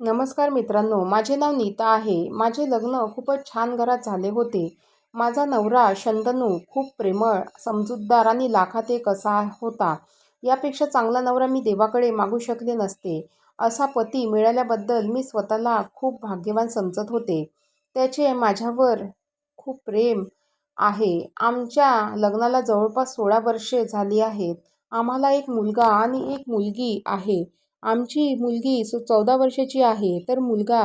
नमस्कार मित्रांनो माझे नाव नीता आहे. माझे लग्न खूपच छान घरात झाले होते. माझा नवरा शंतनू खूप प्रेमळ समजूतदार आणि लाखात एक असा होता. यापेक्षा चांगला नवरा मी देवाकडे मागू शकले नसते. असा पती मिळाल्याबद्दल मी स्वतःला खूप भाग्यवान समजत होते. त्याचे माझ्यावर खूप प्रेम आहे. आमच्या लग्नाला जवळपास सोळा वर्षे झाली आहेत. आम्हाला एक मुलगा आणि एक मुलगी आहे. आमची मुलगी सो चौदा वर्षाची आहे तर मुलगा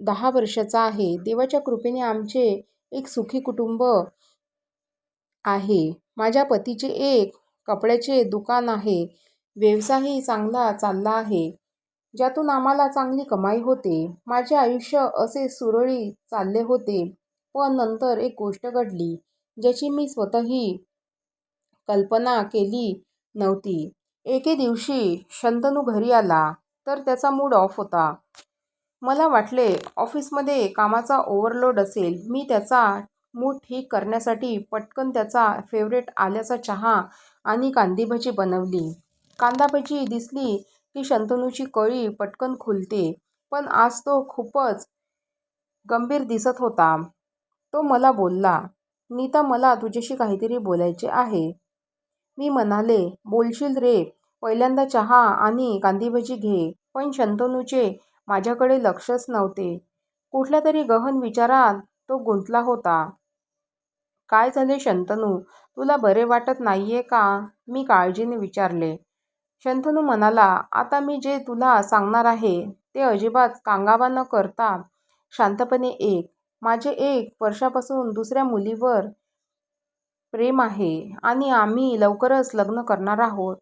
दहा वर्षाचा आहे. देवाच्या कृपेने आमचे एक सुखी कुटुंब आहे. माझ्या पतीचे एक कपड्याचे दुकान आहे. व्यवसायही चांगला चालला आहे. ज्यातून आम्हाला चांगली कमाई होते. माझे आयुष्य असे सुरळीत चालले होते. पण नंतर एक गोष्ट घडली ज्याची मी स्वतःही कल्पना केली नव्हती. एके दिवशी शंतनू घरी आला तर त्याचा मूड ऑफ होता. मला वाटले ऑफिसमध्ये कामाचा ओव्हरलोड असेल मी त्याचा मूड ठीक करण्यासाठी पटकन त्याचा फेवरेट आल्याचा चहा आणि कांदीभजी बनवली. कांदाभजी दिसली की शंतनूची कळी पटकन खुलते पण आज तो खूपच गंभीर दिसत होता. तो मला बोलला नीता मला तुझ्याशी काहीतरी बोलायचे आहे. मी म्हणाले बोलशील रे पहिल्यांदा चहा आणि कांदीभजी घे पण शंतनूचे माझ्याकडे लक्षच नव्हते. कुठल्या तरी गहन विचारात तो गुंतला होता. काय झाले शंतनू? तुला बरे वाटत नाहीये का? मी काळजीने विचारले. शंतनू म्हणाला आता मी जे तुला सांगणार आहे ते अजिबात कांगावा न करता शांतपणे एक माझे एक वर्षापासून दुसऱ्या मुलीवर प्रेम आहे आणि आम्ही लवकरच लग्न करणार आहोत.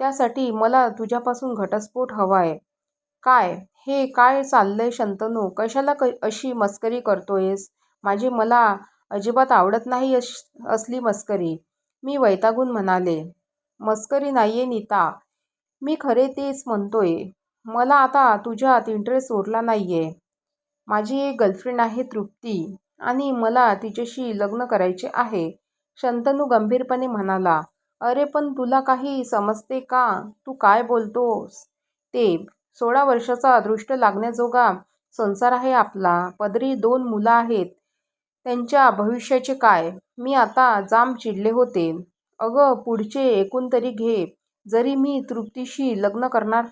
त्यासाठी मला तुझ्यापासून घटस्फोट हवा आहे काय? हे काय चाललंय शंतनू? कशाला क अशी मस्करी करतोयस? माझी मला अजिबात आवडत नाही अश असली मस्करी. मी वैतागून म्हणाले. मस्करी नाही आहे नीता. मी खरे तेच म्हणतोय. मला आता तुझ्यात इंटरेस्ट उरला आहे माझी एक गर्लफ्रेंड आहे तृप्ती आणि मला तिच्याशी लग्न करायचे आहे. शंतनू गंभीरपणे म्हणाला अरे पण तुला काही समजते का? तू काय बोलतोस? ते सोळा वर्षाचा दृष्ट लागण्याजोगा संसार आहे आपला. पदरी दोन मुलं आहेत. त्यांच्या भविष्याचे काय? मी आता जाम चिडले होते. अगं पुढचे एकूण तरी घे. जरी मी तृप्तीशी लग्न करणार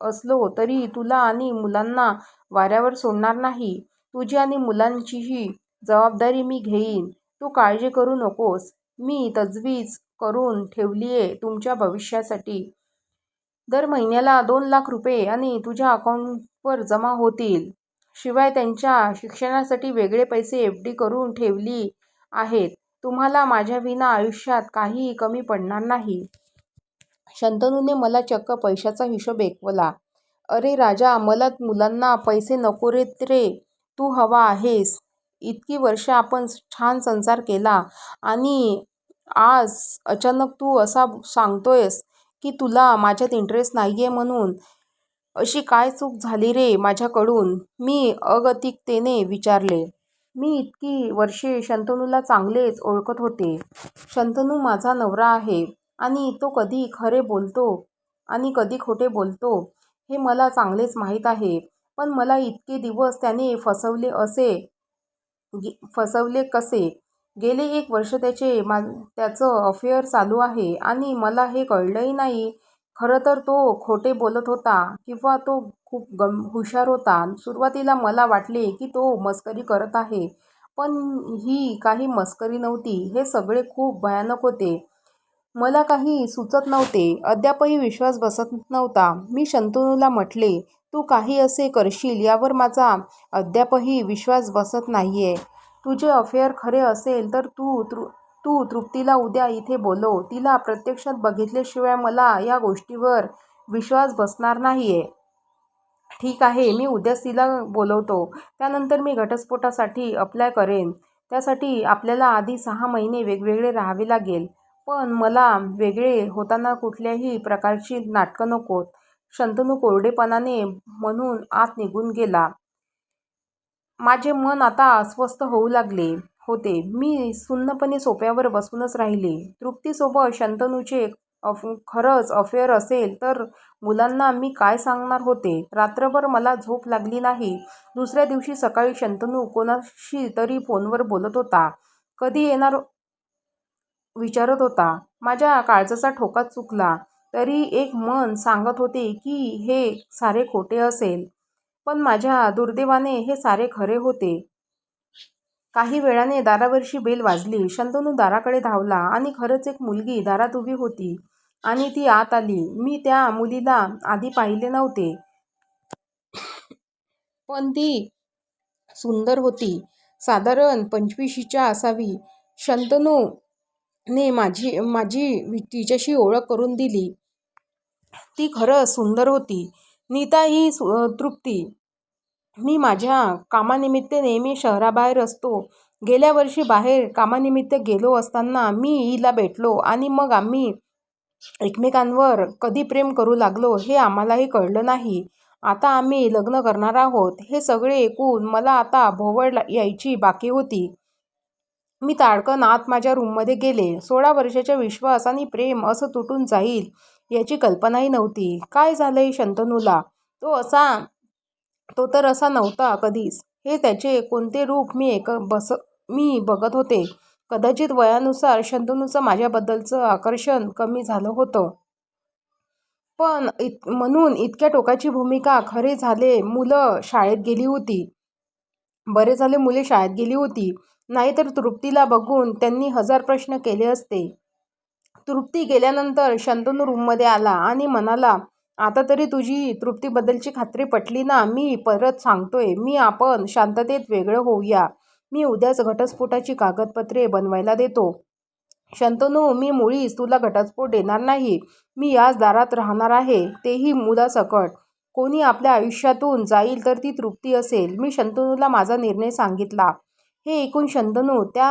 असलो तरी तुला आणि मुलांना वाऱ्यावर सोडणार नाही. तुझी आणि मुलांचीही जबाबदारी मी घेईन. तू काळजी करू नकोस. मी तजवीज करून ठेवलीये तुमच्या भविष्यासाठी. दर महिन्याला दोन लाख रुपये आणि तुझ्या अकाउंटवर जमा होतील. शिवाय त्यांच्या शिक्षणासाठी वेगळे पैसे एफ डी करून ठेवली आहेत. तुम्हाला माझ्याविना आयुष्यात काहीही कमी पडणार नाही. शंतनूने मला चक्क पैशाचा हिशोब ऐकवला. अरे राजा मला मुलांना पैसे नको रेत रे. तू हवा आहेस. इतकी वर्ष आपण छान संसार केला आणि आज अचानक तू असा सांगतोयस की तुला माझ्यात इंटरेस्ट नाही आहे म्हणून अशी काय चूक झाली रे माझ्याकडून? मी अगतिकतेने विचारले. मी इतकी वर्षे शंतनूला चांगलेच ओळखत होते. शंतनू माझा नवरा आहे आणि तो कधी खरे बोलतो आणि कधी खोटे बोलतो हे मला चांगलेच माहीत आहे. पण मला इतके दिवस त्याने फसवले असे फसवले कसे? गेले एक वर्ष त्याचे मा त्याचं अफेअर चालू आहे आणि मला हे कळलंही नाही. खरं तर तो खोटे बोलत होता किंवा तो खूप गम हुशार होता. सुरुवातीला मला वाटले की तो मस्करी करत आहे पण ही काही मस्करी नव्हती. हे सगळे खूप भयानक होते. मला काही सुचत नव्हते. अद्यापही विश्वास बसत नव्हता. मी शंतनूला म्हटले तू काही असे करशील यावर माझा अद्यापही विश्वास बसत नाहीये. तुझे अफेअर खरे असेल तर तू तृ तू तृप्तीला उद्या इथे बोलव. तिला प्रत्यक्षात बघितल्याशिवाय मला या गोष्टीवर विश्वास बसणार नाहीये. ठीक आहे मी उद्याच तिला बोलवतो. त्यानंतर मी घटस्फोटासाठी अप्लाय करेन. त्यासाठी आपल्याला आधी सहा महिने वेगवेगळे राहावे लागेल. पण मला वेगळे होताना कुठल्याही प्रकारची नाटकं नकोत. शंतनू कोरडेपणाने म्हणून आत निघून गेला. माझे मन आता अस्वस्थ होऊ लागले होते. मी सुन्नपणे सोप्यावर बसूनच राहिले. तृप्तीसोबत शंतनूचे अफ खरंच अफेअर असेल तर मुलांना मी काय सांगणार होते? रात्रभर मला झोप लागली नाही. दुसऱ्या दिवशी सकाळी शंतनू कोणाशी तरी फोनवर बोलत होता. कधी येणार? विचारत होता. माझ्या काळजाचा ठोका चुकला. तरी एक मन सांगत होते की हे सारे खोटे असेल. पण माझ्या दुर्दैवाने हे सारे खरे होते. काही वेळाने दारावरची बेल वाजली. शंतनू दाराकडे धावला आणि खरंच एक मुलगी दारात उभी होती आणि ती आत आली. मी त्या मुलीला आधी पाहिले नव्हते. पण ती सुंदर होती. साधारण पंचवीशीच्या असावी. शंतनूने माझी माझी तिच्याशी ओळख करून दिली. ती खरंच सुंदर होती. नीता ही सु तृप्ती. मी माझ्या कामानिमित्त नेहमी शहराबाहेर असतो. गेल्या वर्षी बाहेर कामानिमित्त गेलो असताना मी हिला भेटलो आणि मग आम्ही एकमेकांवर कधी प्रेम करू लागलो हे आम्हालाही कळलं नाही. आता आम्ही लग्न करणार आहोत. हे सगळे ऐकून मला आता भोवळ यायची बाकी होती. मी ताडकन आत माझ्या रूममध्ये गेले. सोळा वर्षाच्या विश्वास आणि प्रेम असं तुटून जाईल. याची कल्पनाही नव्हती. काय झालंय शंतनूला? तो असा तो तर असा नव्हता कधीच. हे त्याचे कोणते रूप मी एक बस मी बघत होते. कदाचित वयानुसार शंतनूचं माझ्याबद्दलचं आकर्षण कमी झालं होतं. पण इत म्हणून इतक्या टोकाची भूमिका खरे झाले मुलं शाळेत गेली होती. बरे झाले मुले शाळेत गेली होती. नाहीतर तृप्तीला बघून त्यांनी हजार प्रश्न केले असते. तृप्ती गेल्यानंतर शंतनू रूममध्ये आला आणि म्हणाला आता तरी तुझी तृप्तीबद्दलची खात्री पटली ना? मी परत सांगतोय मी आपण शांततेत वेगळं होऊया. मी उद्याच घटस्फोटाची कागदपत्रे बनवायला देतो. शंतनू मी मुळीच तुला घटस्फोट देणार नाही. मी याच दारात राहणार आहे. तेही मुलासकट. कोणी आपल्या आयुष्यातून जाईल तर ती तृप्ती असेल. मी शंतनूला माझा निर्णय सांगितला. हे ऐकून शंतनू त्या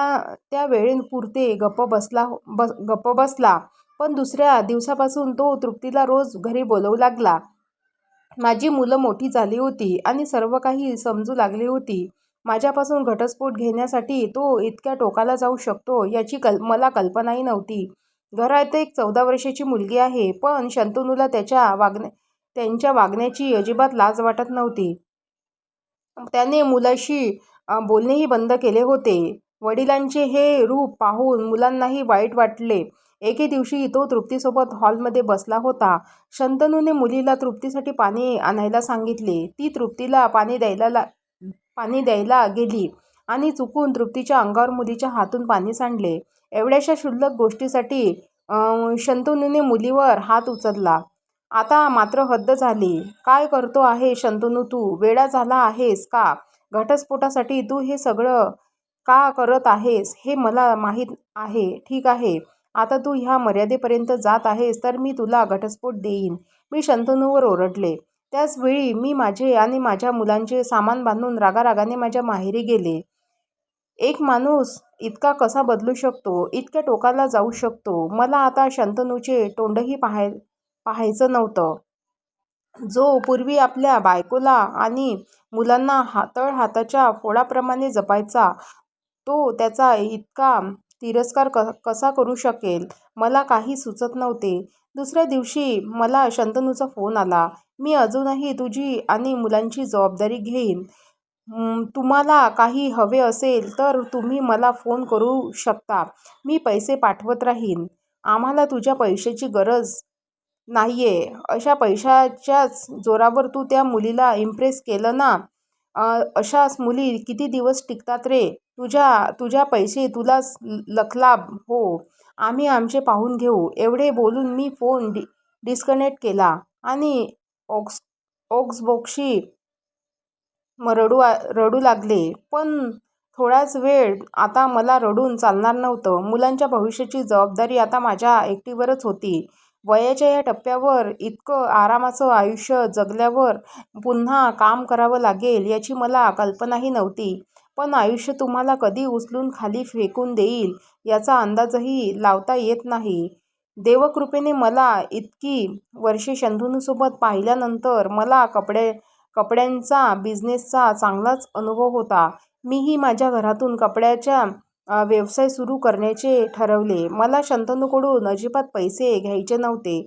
त्या वेळेपुरते गप्प बसला बस गप्प बसला. पण दुसऱ्या दिवसापासून तो तृप्तीला रोज घरी बोलवू लागला. माझी मुलं मोठी झाली होती आणि सर्व काही समजू लागली होती. माझ्यापासून घटस्फोट घेण्यासाठी तो इतक्या टोकाला जाऊ शकतो याची कल मला कल्पनाही नव्हती. घरात एक चौदा वर्षाची मुलगी आहे पण शंतनूला त्याच्या वागण्या त्यांच्या वागण्याची अजिबात लाज वाटत नव्हती. त्याने मुलाशी बोलणेही बंद केले होते. वडिलांचे हे रूप पाहून मुलांनाही वाईट वाटले. एके दिवशी तो तृप्तीसोबत हॉलमध्ये बसला होता. शंतनूने मुलीला तृप्तीसाठी पाणी आणायला सांगितले. ती तृप्तीला पाणी द्यायला ला पाणी द्यायला गेली आणि चुकून तृप्तीच्या अंगावर मुलीच्या हातून पाणी सांडले. एवढ्याशा क्षुल्लक गोष्टीसाठी शंतनूने मुलीवर हात उचलला. आता मात्र हद्द झाली. काय करतो आहे शंतनू तू? वेडा झाला आहेस का? घटस्फोटासाठी तू हे सगळं का करत आहेस हे मला माहीत आहे. ठीक आहे. आता तू ह्या मर्यादेपर्यंत जात आहेस तर मी तुला घटस्फोट देईन. मी शंतनूवर ओरडले. त्याचवेळी मी माझे आणि माझ्या मुलांचे सामान बांधून रागारागाने माझ्या माहेरी गेले. एक माणूस इतका कसा बदलू शकतो? इतक्या टोकाला जाऊ शकतो? मला आता शंतनूचे तोंडही पाहाय पाहायचं नव्हतं. जो पूर्वी आपल्या बायकोला आणि मुलांना हातळ हाताच्या फोडाप्रमाणे जपायचा तो त्याचा इतका तिरस्कार क कसा करू शकेल? मला काही सुचत नव्हते. दुसऱ्या दिवशी मला शंतनूचा फोन आला. मी अजूनही तुझी आणि मुलांची जबाबदारी घेईन. तुम्हाला काही हवे असेल तर तुम्ही मला फोन करू शकता. मी पैसे पाठवत राहीन. आम्हाला तुझ्या पैशाची गरज नाही आहे अशा पैशाच्याच जोरावर तू त्या मुलीला इम्प्रेस केलं ना अशाच मुली किती दिवस टिकतात रे? तुझ्या तुझ्या पैसे तुलाच लखलाभ हो. आम्ही आमचे पाहून घेऊ. एवढे बोलून मी फोन डि डिस्कनेक्ट केला. आणि ओक्स ऑक्सबॉक्सशी मग रडू रडू लागले. पण थोडाच वेळ आता मला रडून चालणार नव्हतं. मुलांच्या भविष्याची जबाबदारी आता माझ्या एकटीवरच होती. वयाच्या या टप्प्यावर इतकं आरामाचं आयुष्य जगल्यावर पुन्हा काम करावं लागेल याची मला कल्पनाही नव्हती. पण आयुष्य तुम्हाला कधी उचलून खाली फेकून देईल याचा अंदाजही लावता येत नाही. देवकृपेने मला इतकी वर्षे शंतनूसोबत पाहिल्यानंतर मला कपडे कपड्यांचा बिझनेसचा चांगलाच अनुभव होता. मीही माझ्या घरातून कपड्याच्या व्यवसाय सुरू करण्याचे ठरवले. मला शंतनूकडून अजिबात पैसे घ्यायचे नव्हते.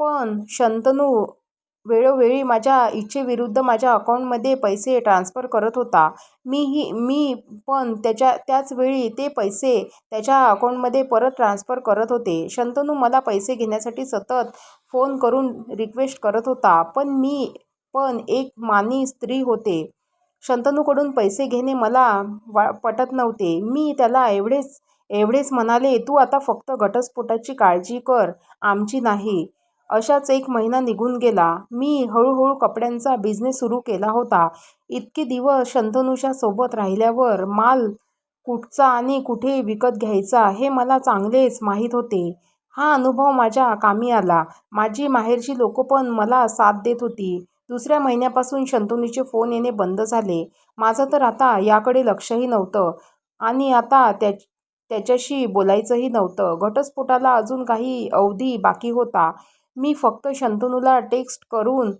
पण शंतनू वेळोवेळी माझ्या इच्छेविरुद्ध माझ्या अकाउंटमध्ये पैसे ट्रान्सफर करत होता. मीही मी पण त्याच्या त्याचवेळी ते पैसे त्याच्या अकाउंटमध्ये परत ट्रान्सफर करत होते. शंतनू मला पैसे घेण्यासाठी सतत फोन करून रिक्वेस्ट करत होता. पण मी पण एक मानी स्त्री होते. शंतनूकडून पैसे घेणे मला वा पटत नव्हते. मी त्याला एवढेच एवढेच म्हणाले, तू आता फक्त घटस्फोटाची काळजी कर, आमची नाही. अशाच एक महिना निघून गेला. मी हळूहळू कपड्यांचा बिझनेस सुरू केला होता. इतके दिवस शंतनूच्या सोबत राहिल्यावर माल कुठचा आणि कुठे विकत घ्यायचा हे मला चांगलेच माहीत होते. हा अनुभव माझ्या कामी आला. माझी माहेरची लोकं पण मला साथ देत होती. दुसऱ्या महिन्यापासून शंतनूचे फोन येणे बंद झाले. माझं तर आता याकडे लक्षही नव्हतं आणि आता त्या त्याच्याशी बोलायचंही नव्हतं. घटस्फोटाला अजून काही अवधी बाकी होता. मी फक्त शंतनूला टेक्स्ट करून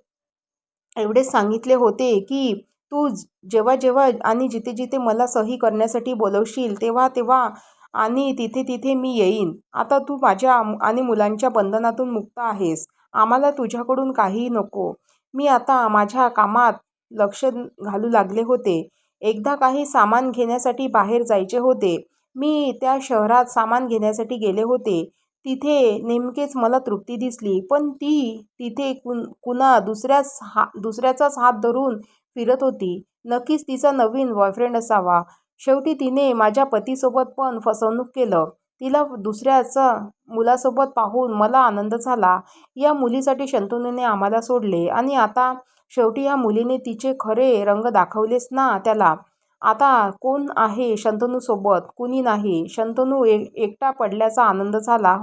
एवढेच सांगितले होते की तू जेव्हा जेव्हा आणि जिथे जिथे मला सही करण्यासाठी बोलवशील तेव्हा तेव्हा आणि तिथे तिथे मी येईन. आता तू माझ्या आणि मुलांच्या बंधनातून मुक्त आहेस. आम्हाला तुझ्याकडून काहीही नको. मी आता माझ्या कामात लक्ष घालू लागले होते. एकदा काही सामान घेण्यासाठी बाहेर जायचे होते. मी त्या शहरात सामान घेण्यासाठी गेले होते. तिथे नेमकेच मला तृप्ती दिसली. पण ती तिथे कुण कुणा दुसऱ्याच हा दुसऱ्याचाच हात धरून फिरत होती. नक्कीच तिचा नवीन बॉयफ्रेंड असावा. शेवटी तिने माझ्या पतीसोबत पण फसवणूक केलं. तिला दुसऱ्याचा मुलासोबत पाहून मला आनंद झाला. या मुलीसाठी शंतनूने आम्हाला सोडले आणि आता शेवटी या मुलीने तिचे खरे रंग दाखवलेच ना त्याला. आता कोण आहे शंतनूसोबत? कुणी नाही. शंतनू एक एकटा पडल्याचा आनंद झाला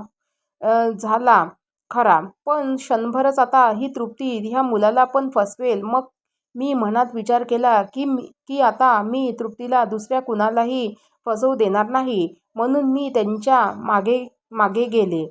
झाला खरा. पण क्षणभरच आता ही तृप्ती ह्या मुलाला पण फसवेल. मग मी मनात विचार केला की की आता मी तृप्तीला दुसऱ्या कुणालाही फसवू देणार नाही. म्हणून मी त्यांच्या मागे मागे गेले.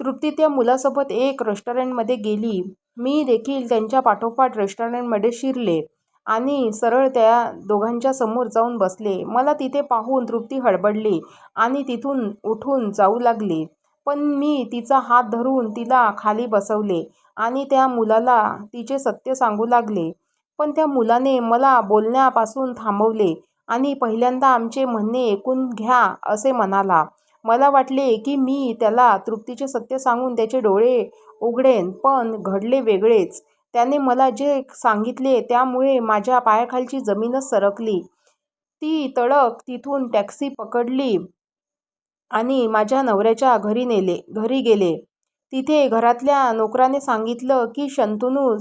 तृप्ती त्या मुलासोबत एक रेस्टॉरंटमध्ये गेली. मी देखील त्यांच्या पाठोपाठ रेस्टॉरंटमध्ये शिरले आणि सरळ त्या दोघांच्या समोर जाऊन बसले. मला तिथे पाहून तृप्ती हडबडली आणि तिथून उठून जाऊ लागली. पण मी तिचा हात धरून तिला खाली बसवले आणि त्या मुलाला तिचे सत्य सांगू लागले. पण त्या मुलाने मला बोलण्यापासून थांबवले आणि पहिल्यांदा आमचे म्हणणे ऐकून घ्या असे म्हणाला. मला वाटले की मी त्याला तृप्तीचे सत्य सांगून त्याचे डोळे उघडेन. पण घडले वेगळेच. त्याने मला जे सांगितले त्यामुळे माझ्या पायाखालची जमीनच सरकली. ती तडक तिथून टॅक्सी पकडली आणि माझ्या नवऱ्याच्या घरी नेले घरी गेले. तिथे घरातल्या नोकराने सांगितलं की शंतनू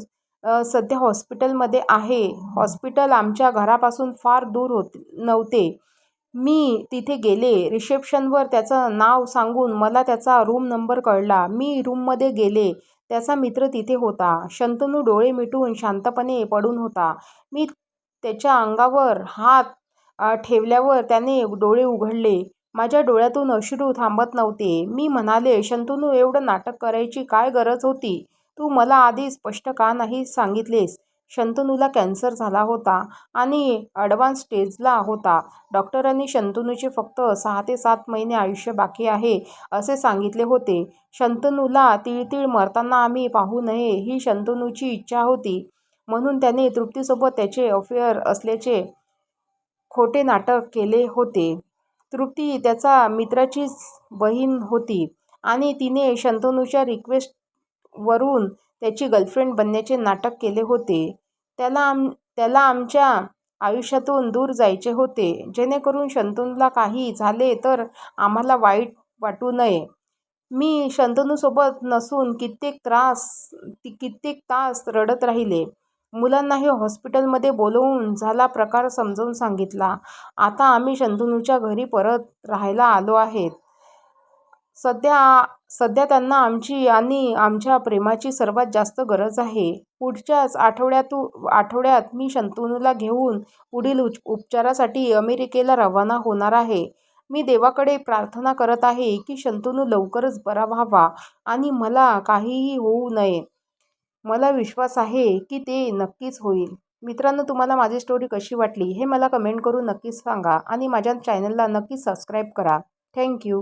सध्या हॉस्पिटलमध्ये आहे. हॉस्पिटल आमच्या घरापासून फार दूर होत नव्हते. मी तिथे गेले. रिसेप्शनवर त्याचं नाव सांगून मला त्याचा रूम नंबर कळला. मी रूममध्ये गेले. त्याचा मित्र तिथे होता. शंतनू डोळे मिटून शांतपणे पडून होता. मी त्याच्या अंगावर हात ठेवल्यावर त्याने डोळे उघडले. माझ्या डोळ्यातून अश्रू थांबत नव्हते. मी म्हणाले, शंतनू एवढं नाटक करायची काय गरज होती? तू मला आधी स्पष्ट का नाही सांगितलेस? शंतनूला कॅन्सर झाला होता आणि ॲडव्हान्स स्टेजला होता. डॉक्टरांनी शंतनूचे फक्त सहा ते सात महिने आयुष्य बाकी आहे असे सांगितले होते. शंतनूला तिळतीळ मरताना आम्ही पाहू नये ही शंतनूची इच्छा होती. म्हणून त्याने तृप्तीसोबत त्याचे अफेअर असल्याचे खोटे नाटक केले होते. तृप्ती त्याचा मित्राचीच बहीण होती आणि तिने शंतनूच्या रिक्वेस्ट वरून त्याची गर्लफ्रेंड बनण्याचे नाटक केले होते. त्याला आम त्याला आमच्या आयुष्यातून दूर जायचे होते. जेणेकरून शंतनूला काही झाले तर आम्हाला वाईट वाटू नये. मी शंतनूसोबत नसून कित्येक त्रास कित्येक तास रडत राहिले. मुलांनाही हॉस्पिटलमध्ये बोलवून झाला प्रकार समजावून सांगितला. आता आम्ही शंतनूच्या घरी परत राहायला आलो आहेत सध्या सध्या त्यांना आमची आणि आमच्या प्रेमाची सर्वात जास्त गरज आहे. पुढच्याच आठवड्यातू आठवड्यात मी शंतनूला घेऊन पुढील उपचारासाठी अमेरिकेला रवाना होणार आहे. मी देवाकडे प्रार्थना करत आहे की शंतनू लवकरच बरा व्हावा आणि मला काहीही होऊ नये. मला विश्वास आहे की ते नक्कीच होईल. मित्रांनो तुम्हाला माझी स्टोरी कशी वाटली हे मला कमेंट करून नक्कीच सांगा आणि माझ्या चॅनलला नक्कीच सबस्क्राईब करा थँक्यू